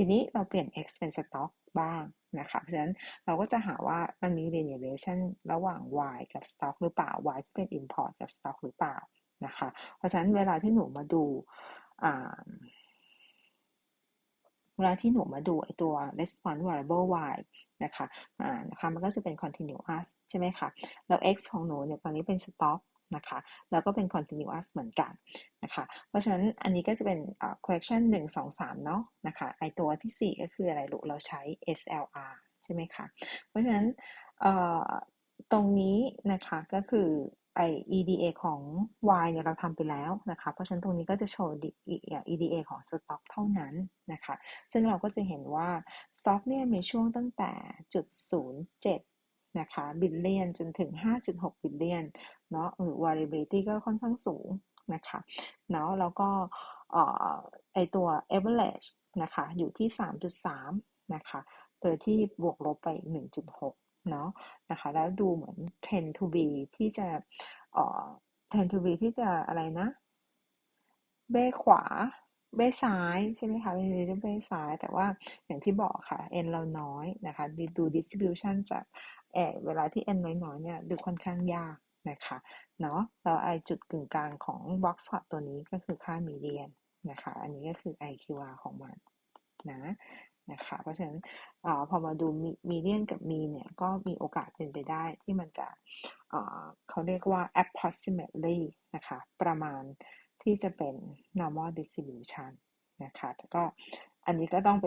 ทีนี้เราเปลี่ยน x เป็น stock บ้างนะคะ เพราะฉะนั้นเราก็จะหาว่ามันมี linear relation ระหว่าง y กับ stock หรือเปล่า y ที่เป็น import กับ stock หรือเปล่านะคะ เพราะฉะนั้นเวลาที่หนูมาดูเวลาที่หนูมาดูไอตัว response variable y นะคะ อ่า นะคะ มันก็จะเป็น continuous ใช่ไหมคะ แล้ว x ของหนูเนี่ยตอนนี้เป็น stock นะคะ แล้วก็เป็น continuous เหมือนกันนะคะ เพราะฉะนั้นอันนี้ก็จะเป็น question 1 2 3 เนาะนะคะ ไอตัวที่ 4 ก็คืออะไรลูกเราใช้ SLR ใช่ไหมคะ เพราะฉะนั้นตรงนี้นะคะก็คือไอ EDA ของ Y เนี่ยเราทำไปแล้วนะคะ เพราะฉะนั้นตรงนี้ก็จะโชว์ EDA ของ Stock เท่านั้นนะคะ ซึ่งเราก็จะเห็นว่า Stock เนี่ยมีช่วงตั้งแต่จุด07 นะคะบิลเลียนจนถึง 5.6 บิลเลียนเนาะหรือ variability ก็ค่อนข้างสูงนะคะเนาะแล้วก็ไอตัว average นะคะอยู่ที่ 3.3 นะคะโดยที่บวกลบไป 1.6 เนาะนะคะแล้วดูเหมือน tend to be ที่จะเอ่อ tend to be ที่จะอะไรนะ เบ้ขวาเบ้ซ้ายใช่ไหมคะเป็นเบ้ซ้าย แต่ว่าอย่างที่บอกค่ะ n เราน้อยนะคะ ดู distribution จาก อเวลาที่ n น้อยๆเนี่ยดูค่อนข้างยากนะคะเนาะแล้วไอจุดกึ่งกลางของ box plot ตัวนี้ก็คือค่า median นะคะอันนี้ก็คือ IQR ของมันนะนะคะเพราะฉะนั้นอพอมาดูมีเดียนกับมีเนี่ยก็มีโอกาสเป็นไปได้ที่มันจะเขาเรียกว่า approximately นะคะประมาณที่จะเป็น normal distribution นะคะแต่ก็อันนี้ก็ต้องไป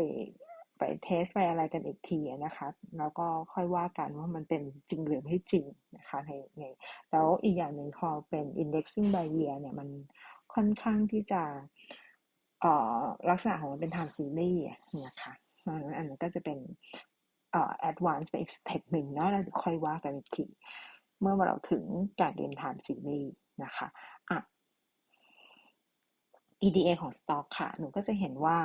ไปเทสไปอะไรกันอีกทีนะคะ แล้วก็ค่อยว่ากันว่ามันเป็นจริงหรือไม่จริงนะคะในในแล้วอีกอย่างหนึ่งพอเป็น indexing by year เนี่ยมันค่อนข้างที่จะลักษณะของมันเป็น time series นะคะอันนั้นก็จะเป็นเอ่อ advance ไปอีกสเต็ปหนึ่งเนาะแล้วค่อยว่ากันอีกที เมื่อเราถึงการเรียนฐานซีรีส์นะคะอะ EDA ของ stock ค่ะ หนูก็จะเห็นว่า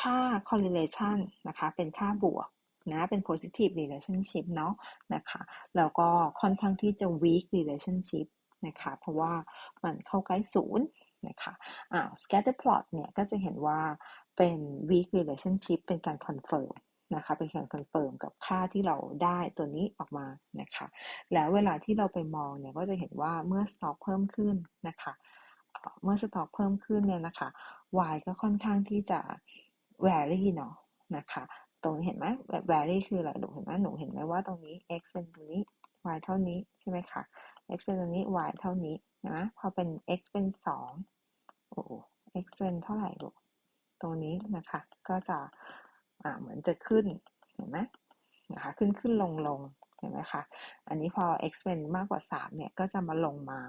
ค่า correlation นะคะ เป็นค่าบวกนะเป็น positive relationship เนาะนะคะแล้วก็ค่อนข้างที่จะ weak relationship นะคะเพราะว่ามันเข้าใกล้ศูนย์นะคะอ่า scatter plot เนี่ยก็จะเห็นว่าเป็น weak relationship เป็นการ confirm นะคะเป็นการคอนเฟิร์มกับค่าที่เราได้ตัวนี้ออกมานะคะแล้วเวลาที่เราไปมองเนี่ยก็จะเห็นว่าเมื่อสต็อกเพิ่มขึ้นนะคะเมื่อสต็อกเพิ่มขึ้นเนี่ยนะคะ Y ก็ค่อนข้างที่จะ vary เนาะนะคะ ตรงนี้เห็นไหม vary คืออะไรหนูเห็นไหมหนูเห็นไหมว่าตรงนี้ x เป็นตรงนี้ y เท่านี้ใช่ไหมคะ x เป็นตรงนี้ y เท่านี้นะพอเป็น x เป็น2โอ้ x เป็นเท่าไหร่ลูกตรงนี้นะคะ ก็จะเหมือนจะขึ้นเห็นไหมนะคะขึ้นขึ้นลงลงเห็นไหมคะ อันนี้พอ x เป็นมากกว่า 3 เนี่ย ก็จะมาลงมา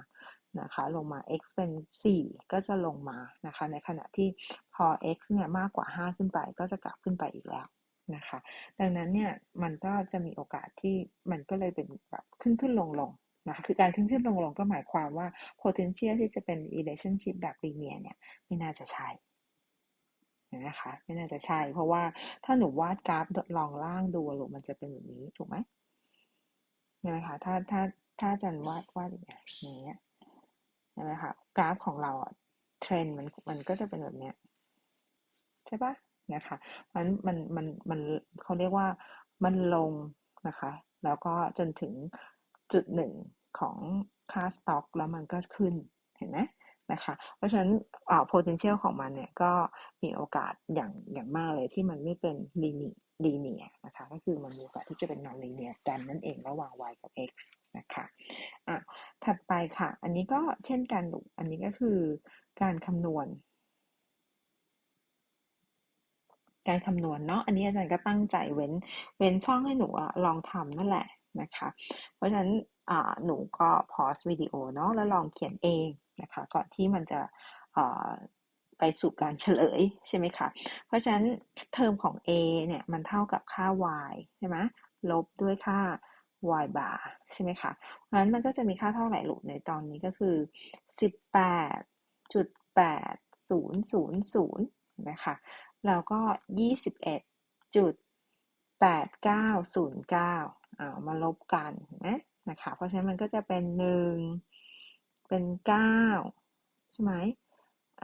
นะคะลงมา x เป็น 4 ก็จะลงมานะคะในขณะที่พอ x เนี่ยมากกว่า 5 ขึ้นไปก็จะกลับขึ้นไปอีกแล้วนะคะดังนั้นเนี่ยมันก็จะมีโอกาสที่มันก็เลยเป็นแบบขึ้นขึ้นลงลงนะคะคือการขึ้นขึ้นลงลงก็หมายความว่า potential ที่จะเป็น relationship แบบ linear เนี่ยไม่น่าจะใช่นะคะไม่น่าจะใช่ เพราะว่าถ้าหนูวาดกราฟลองล่างดูลูกมันจะเป็นแบบนี้ถูกไหมใช่ไหมคะถ้าถ้าถ้าจันวาดวาดอย่างเงี้ย ใช่ไหมคะกราฟของเราอะเทรนมันมันก็จะเป็นแบบเนี้ยใช่ปะนะคะมันมันมันมันเขาเรียกว่ามันลงนะคะ แล้วก็จนถึงจุดหนึ่งของค่าสต็อกแล้วมันก็ขึ้นเห็นไหมนะคะเพราะฉะนั้นอ่า potential ของมันเนี่ยก็มีโอกาสอย่างอย่างมากเลยที่มันไม่เป็น linear linear นะคะก็คือมันมีโอกาสที่จะเป็น non linear กันนั่นเองระหว่าง y กับ x นะคะอะถัดไปค่ะ อันนี้ก็เช่นกันอันนี้ก็คือการคำนวณ การคำนวณเนาะอันนี้อาจารย์ก็ตั้งใจเว้นเว้นช่องให้หนูอะลองทำนั่นแหละนะคะ เพราะฉะนั้นหนูก็พอสวิดีโอเนาะแล้วลองเขียนเองนะคะก่อนที่มันจะ ไปสู่การเฉลยใช่ไหมคะเพราะฉะนั้นเทอมของ a เนี่ยมันเท่ากับค่า y ใช่ไหมลบด้วยค่า y bar ใช่ไหมคะเพราะฉะนั้นมันก็จะมีค่าเท่าไหร่ลูกในตอนนี้ก็คือ 18.8000นะคะแล้วก็ 21.8909อ่ามาลบกันนะนะคะ เพราะฉะนั้นมันก็จะเป็นหนึ่งเป็นเก้าใช่ไหม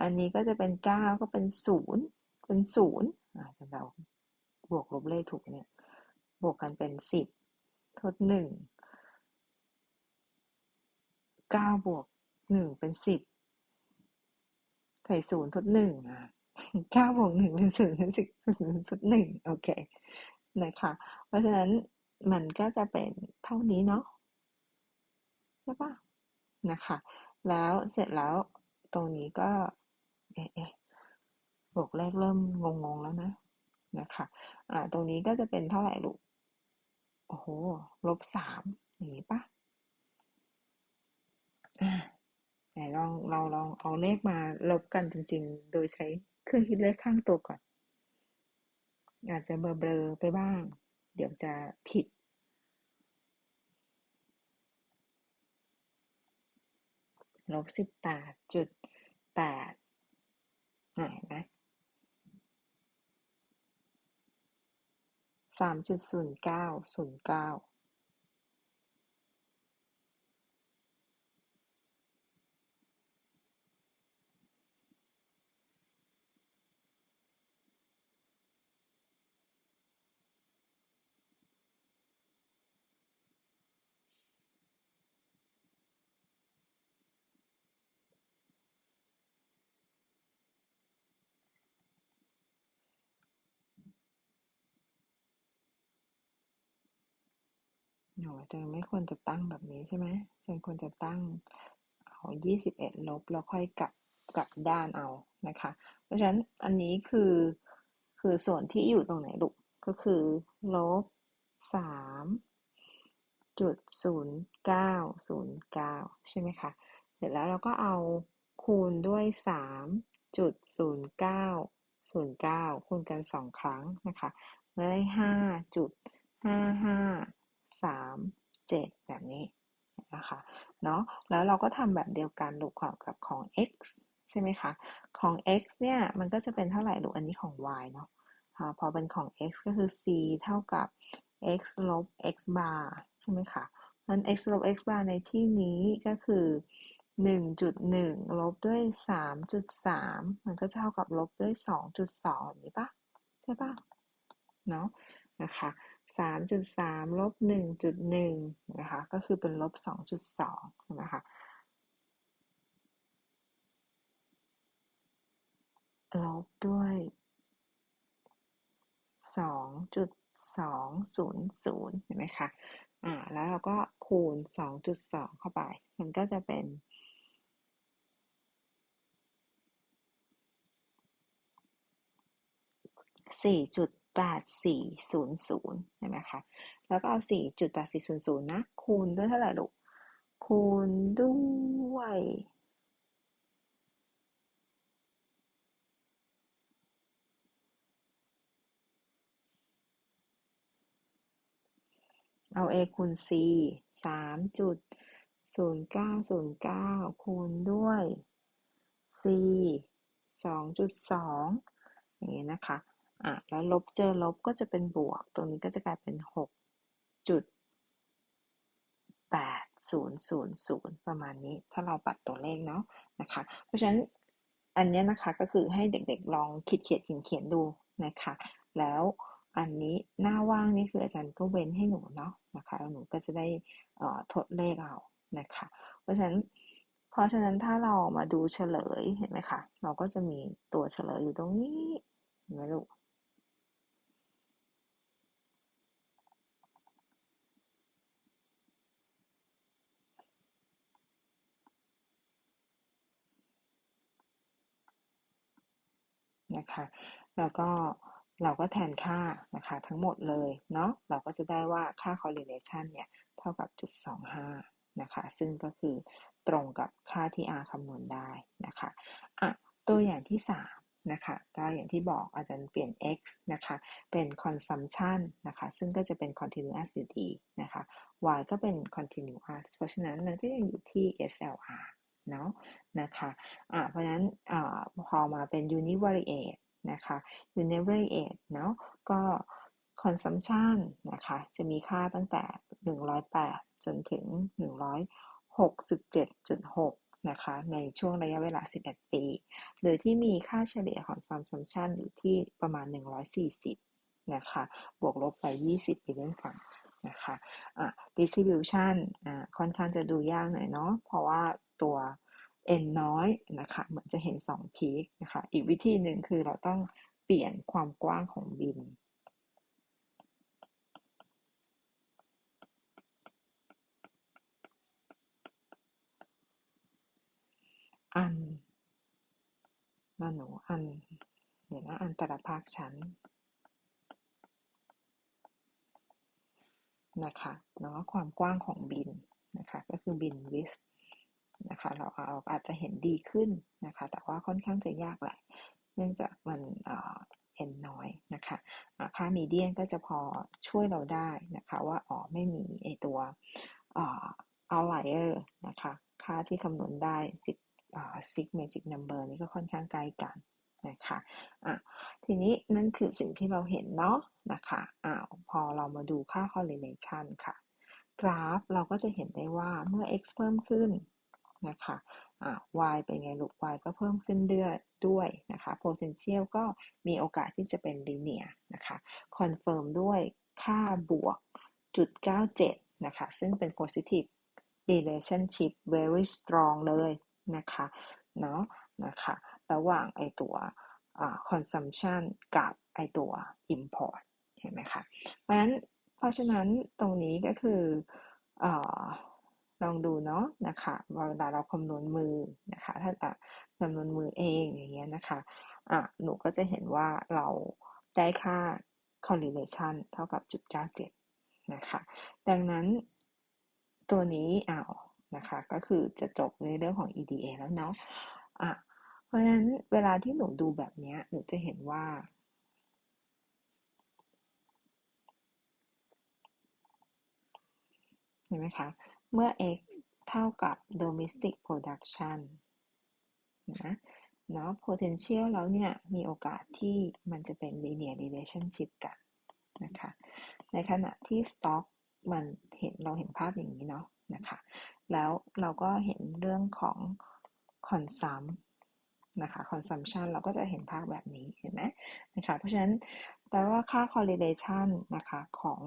อันนี้ก็จะเป็นเก้าก็เป็นศูนย์เป็นศูนย์อาจารย์เราบวกลบเลขถูกเนี่ย บวกกันเป็นสิบทดหนึ่งเก้าบวกหนึ่งเป็นสิบใส่ศูนย์ทดหนึ่งอะเก้าบวกหนึ่งเป็นศูนย์เป็นสิบทดหนึ่งโอเค นะคะ เพราะฉะนั้นมันก็จะเป็นเท่านี้เนาะใช่ปะนะคะ แล้วเสร็จแล้วตรงนี้ก็ เอ๊ะเอ๊ะบวกเลขเริ่มงงๆแล้วนะนะคะอ่าตรงนี้ก็จะเป็นเท่าไหร่ลูกโอ้โหลบสามอย่างนี้ปะอ่าไหนลองเราลองเอาเลขมาลบกันจริง ๆ โดยใช้เครื่องคิดเลขข้างตัวก่อน อาจจะเบลอๆไปบ้าง เดี๋ยวจะผิดลบสิบแปดจุดแปด ไหนไหมสามจุดศูนย์เก้าศูนย์เก้า หนูอาจารย์ไม่ควรจะตั้งแบบนี้ใช่ไหมอาจารย์ควรจะตั้งเอายี่สิบเอ็ดลบแล้วค่อยกลับกลับด้านเอานะคะ เพราะฉะนั้นอันนี้คือคือส่วนที่อยู่ตรงไหนลูกก็คือลบสามจุดศูนย์เก้าศูนย์เก้าใช่ไหมคะ เสร็จแล้วเราก็เอาคูณด้วยสามจุดศูนย์เก้าศูนย์เก้าคูณกันสองครั้งนะคะได้ห้าจุดห้าห้า สามเจ็ดแบบนี้นะคะเนาะแล้วเราก็ทำแบบเดียวกันลูกของกับของ x ใช่ไหมคะ ของ x เนี่ยมันก็จะเป็นเท่าไหร่ลูกอันนี้ของ y เนาะพอเป็นของ x ก็คือ c เท่ากับ x ลบ x bar ใช่ไหมคะนั้น x ลบ x bar ในที่นี้ก็คือ 1.1 ลบด้วย 3.3 มันก็จะเท่ากับลบด้วย 2.2แบบนี้ปะใช่ปะเนาะนะคะ 3.3ลบ1.1นะคะก็คือเป็นลบ2.2นะคะลบด้วย2.200เห็นไหมคะอ่าแล้วเราก็คูณ2.2เข้าไป มันก็จะเป็น 4.8400เห็นไหมคะ แล้วก็เอา 4.8400 นะ คูณด้วยเท่าไหร่ลูก คูณด้วย เอา a คูณ c 3.0909 คูณด้วย c 2.2 อย่างนี้นะคะ อะแล้วลบเจอลบก็จะเป็นบวก ตรงนี้ก็จะกลายเป็น6.8000ประมาณนี้ ถ้าเราปัดตัวเลขเนาะนะคะ เพราะฉะนั้นอันนี้นะคะก็คือให้เด็กๆลองคิดเขียนเขียนดูนะคะ แล้วอันนี้หน้าว่างนี่คืออาจารย์ก็เว้นให้หนูเนาะนะคะแล้วหนูก็จะได้ทดเลขเอานะคะ เพราะฉะนั้นเพราะฉะนั้นถ้าเรามาดูเฉลยเห็นไหมคะเราก็จะมีตัวเฉลยอยู่ตรงนี้เห็นไหมลูก นะคะ แล้วก็เราก็แทนค่านะคะทั้งหมดเลยเนาะเราก็จะได้ว่าค่า correlation เนี่ยเท่ากับจุด25นะคะ ซึ่งก็คือตรงกับค่าที่ R คำนวณได้นะคะอะตัวอย่างที่ 3 นะคะ ก็อย่างที่บอกอาจารย์เปลี่ยน x นะคะ เป็น consumption นะคะ ซึ่งก็จะเป็น continuous อยู่ดีนะคะ y ก็เป็น continuous เพราะฉะนั้นมันก็ยังอยู่ที่ SLR เนาะนะคะะเพราะฉะนั้นอพอมาเป็น univariate นะคะ univariate เนาะก็ consumption นะคะจะมีค่าตั้งแต่ 108 จนถึง 167.6 นะคะ ในช่วงระยะเวลา 11 ปี โดยที่มีค่าเฉลี่ยของ consumption อยู่ที่ประมาณ 140นะคะบวกลบไป 20 billion funds นะคะ อะ distribution อ่าค่อนข้างจะดูยากหน่อยเนาะ เพราะว่า ตัว n น้อยนะคะเหมือนจะเห็น2พีคนะคะอีกวิธีหนึ่งคือเราต้องเปลี่ยนความกว้างของบินอันนาหนูอันเดี๋ยวนะอันแต่ละภาคชั้นนะคะเนาะความกว้างของบินนะคะก็คือบินวิส นะคะเราอาจจะเห็นดีขึ้นนะคะ แต่ว่าค่อนข้างจะยากแหละเนื่องจากมันเอ็นน้อยนะคะค่ามีเดียนก็จะพอช่วยเราได้นะคะว่าอ๋อไม่มีไอตัวเอาไลเออร์นะคะค่าที่คำนวณได้10 six magic number นี่ก็ค่อนข้างใกล้กันนะคะอะทีนี้นั่นคือสิ่งที่เราเห็นเนาะนะคะอ้าวพอเรามาดูค่า correlation ค่ะ กราฟเราก็จะเห็นได้ว่าเมื่อ x เพิ่มขึ้น นะคะอ่า y เป็นไงลูก y ก็เพิ่มขึ้นเรื่อยด้วยนะคะ potential ก็มีโอกาสที่จะเป็น linear นะคะ confirm ด้วยค่าบวกจุด97นะคะ ซึ่งเป็น positive relationship very strong เลยนะคะเนาะนะคะระหว่างไอตัว consumption กับไอตัว import เห็นไหมคะเพราะฉะนั้นเพราะฉะนั้นตรงนี้ก็คืออ ลองดูเนาะนะคะเวลาเราคำนวณมือนะคะ ถ้าคำนวณมือเองอย่างเงี้ยนะคะอะหนูก็จะเห็นว่าเราได้ค่า correlation เท่ากับจุด97นะคะ ดังนั้นตัวนี้อ้าวนะคะ ก็คือจะจบในเรื่องของ EDA แล้วเนาะอะเพราะฉะนั้นเวลาที่หนูดูแบบนี้หนูจะเห็นว่าเห็นไหมคะ เมื่อ x เท่ากับ domestic production นะเนาะ potential แล้วเนี่ย มีโอกาสที่มันจะเป็น linear relationship กันนะคะ ในขณะที่ stock มันเห็นเราเห็นภาพอย่างนี้เนาะนะคะ แล้วเราก็เห็นเรื่องของ consum นะคะ consumption เราก็จะเห็นภาพแบบนี้เห็นไหมนะคะ เพราะฉะนั้นแปลว่าค่า correlation นะคะของ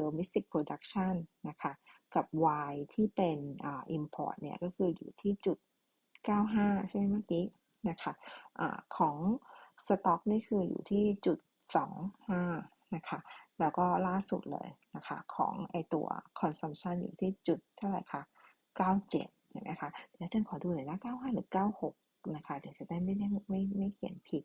domestic production นะคะ กับ y ที่เป็น import เนี่ยก็คืออยู่ที่จุด 95 ใช่ไหมเมื่อกี้นะคะอะของ stock นี่คืออยู่ที่จุด 25 นะคะ แล้วก็ล่าสุดเลยนะคะของไอตัว consumption อยู่ที่จุดเท่าไหร่คะ97เห็นไหมคะเดี๋ยวฉันขอดูหน่อยนะ95 หรือ 96 นะคะ เดี๋ยวจะได้ไม่ได้ไม่ไม่เขียนผิด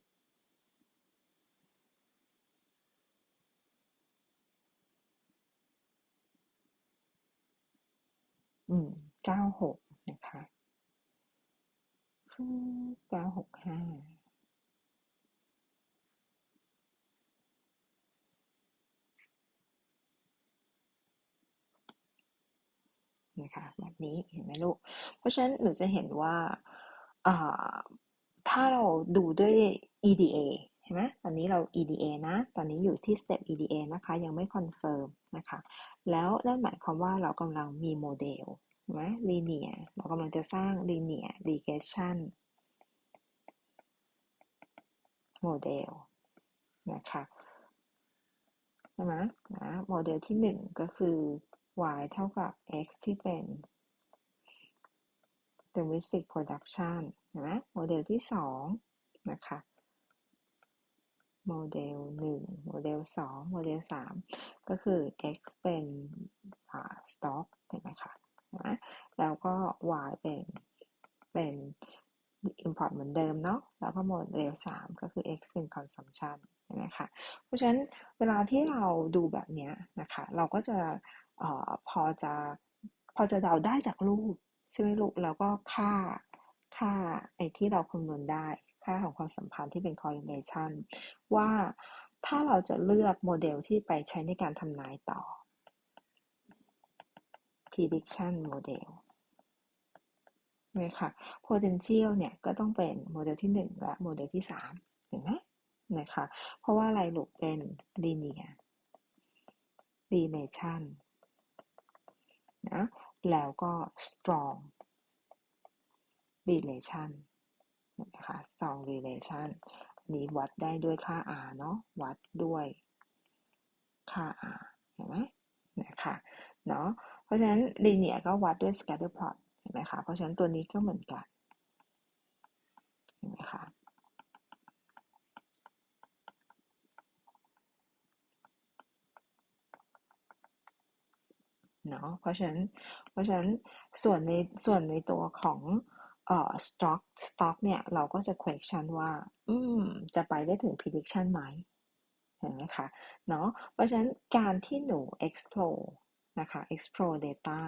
อืม เก้าหกนะคะเก้าหกห้านะคะแบบนี้เห็นไหมลูก เพราะฉะนั้นหนูจะเห็นว่าถ้าเราดูด้วย EDA เห็นไหมตอนนี้เรา EDA นะ ตอนนี้อยู่ที่ step EDA นะคะ ยังไม่คอนเฟิร์มนะคะ แล้วนั่นหมายความว่าเรากำลังมีโมเดล ไหม linear เรากำลังจะสร้าง linear regression โมเดลนะคะใช่ไหมนะโมเดลที่ 1 ก็คือ y เท่ากับ x ที่เป็น domestic production นไหมโมเดลที่ 2 นะคะโมเดล1โมเดล2โมเดล3ก็คือ x เป็น stock เห็นไหมคะ นะแล้วก็ y เป็นเป็น import เหมือนเดิมเนาะแล้วก็โมเดล3ก็คือ x เป็น consumption ใช่ไหมคะเพราะฉะนั้นเวลาที่เราดูแบบนี้นะคะเราก็จะออพอจะพอจะเดาได้จากรูปใช่ไหมลูกแล้วก็ค่าค่าไอ้ที่เราคำนวณได้ค่าของความสัมพันธ์ที่เป็น correlation ว่าถ้าเราจะเลือกโมเดลที่ไปใช้ในการทำนายต่อ prediction model ไหมคะ potential เนี่ยก็ต้องเป็นโมเดลที่ 1 และโมเดลที่ 3 เห็นไหมนะคะ เพราะว่าอะไรลูกเป็น linear relation นะแล้วก็ strong relation นะคะ song relation นนี้วัดได้ด้วยค่า r เนาะวัดด้วยค่า r เห็นไหมนะคะเนาะ ราะฉะนั้น linear ก็วัดด้วย scatter plot เห็นไหมคะ เพราะฉะนั้นตัวนี้ก็เหมือนกัน เห็นไหมคะ เนาะเพราะฉะนั้น เพราะฉะนั้นส่วนในส่วนในตัวของเอ่อ stock stock เนี่ย เราก็จะ question ว่า อืม จะไปได้ถึง prediction ไหม เห็นไหมคะ เนาะเพราะฉะนั้นการที่หนู explore นะคะ explore data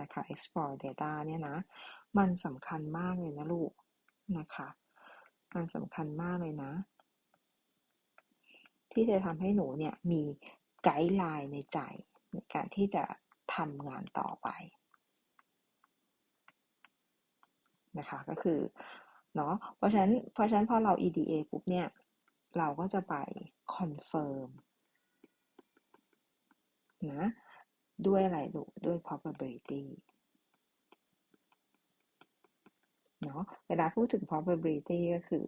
นะคะ explore data เนี่ยนะ มันสำคัญมากเลยนะลูกนะคะ มันสำคัญมากเลยนะ ที่จะทำให้หนูเนี่ยมีไกด์ไลน์ในใจในการที่จะทำงานต่อไปนะคะก็คือเนาะเพราะฉะนั้นเพราะฉะนั้นพอเรา EDA ปุ๊บเนี่ย เราก็จะไป confirm นะ ด้วยอะไรลูกด้วย probability เนาะเวลาพูดถึง probability ก็คือ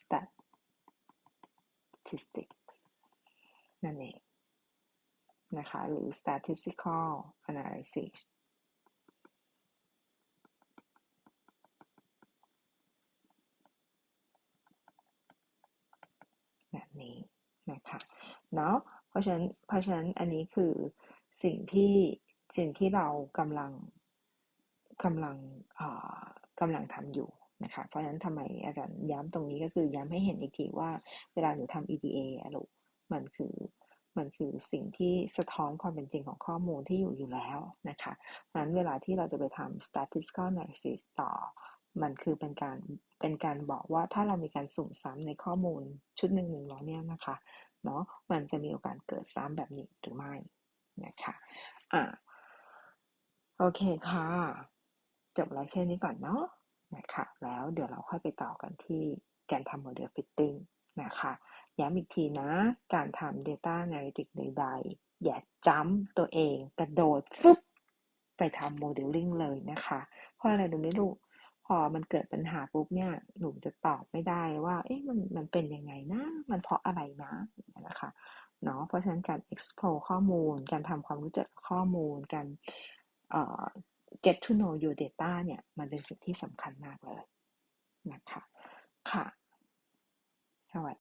statistics นั่นเองนะคะ หรือ statistical analysis แบบนี้นะคะ เนาะเพราะฉะนั้น เพราะฉะนั้นอันนี้คือ สิ่งที่สิ่งที่เรากำลังกำลังกำลังทำอยู่นะคะ เพราะฉะนั้นทำไมอาจารย์ย้ำตรงนี้ก็คือย้ำให้เห็นอีกทีว่าเวลาหนูทำ EDA อะลูกมันคือมันคือสิ่งที่สะท้อนความเป็นจริงของข้อมูลที่อยู่อยู่แล้วนะคะเพราะฉะนั้นเวลาที่เราจะไปทำ statistical analysis ต่อ มันคือเป็นการเป็นการบอกว่าถ้าเรามีการสุ่มซ้ำในข้อมูลชุดหนึ่งหนึ่งแล้วเนี่ยนะคะเนาะมันจะมีโอกาสเกิดซ้ำแบบนี้หรือไม่ นะคะอ่าโอเคค่ะ จบไลฟ์เช่นนี้ก่อนเนาะนะคะแล้วเดี๋ยวเราค่อยไปต่อกันที่การทำโมเดลฟิตติ้งนะคะย้ำอีกทีนะ การทำ Data Analytics ใดๆอย่าจ้ำตัวเองกระโดดฟึบไปทำโมเดลลิ่งเลยนะคะ เพราะอะไรดูไม่รู้ พอมันเกิดปัญหาปุ๊บเนี่ย หนูจะตอบไม่ได้ว่า เอ๊ะมันมันเป็นยังไงนะ มันเพราะอะไรนะนะคะ เนาะเพราะฉะนั้นการ explore ข้อมูล การทำความรู้จักข้อมูล การ get to know your data เนี่ย มันเป็นสิ่งที่สำคัญมากเลยนะคะค่ะ สวัส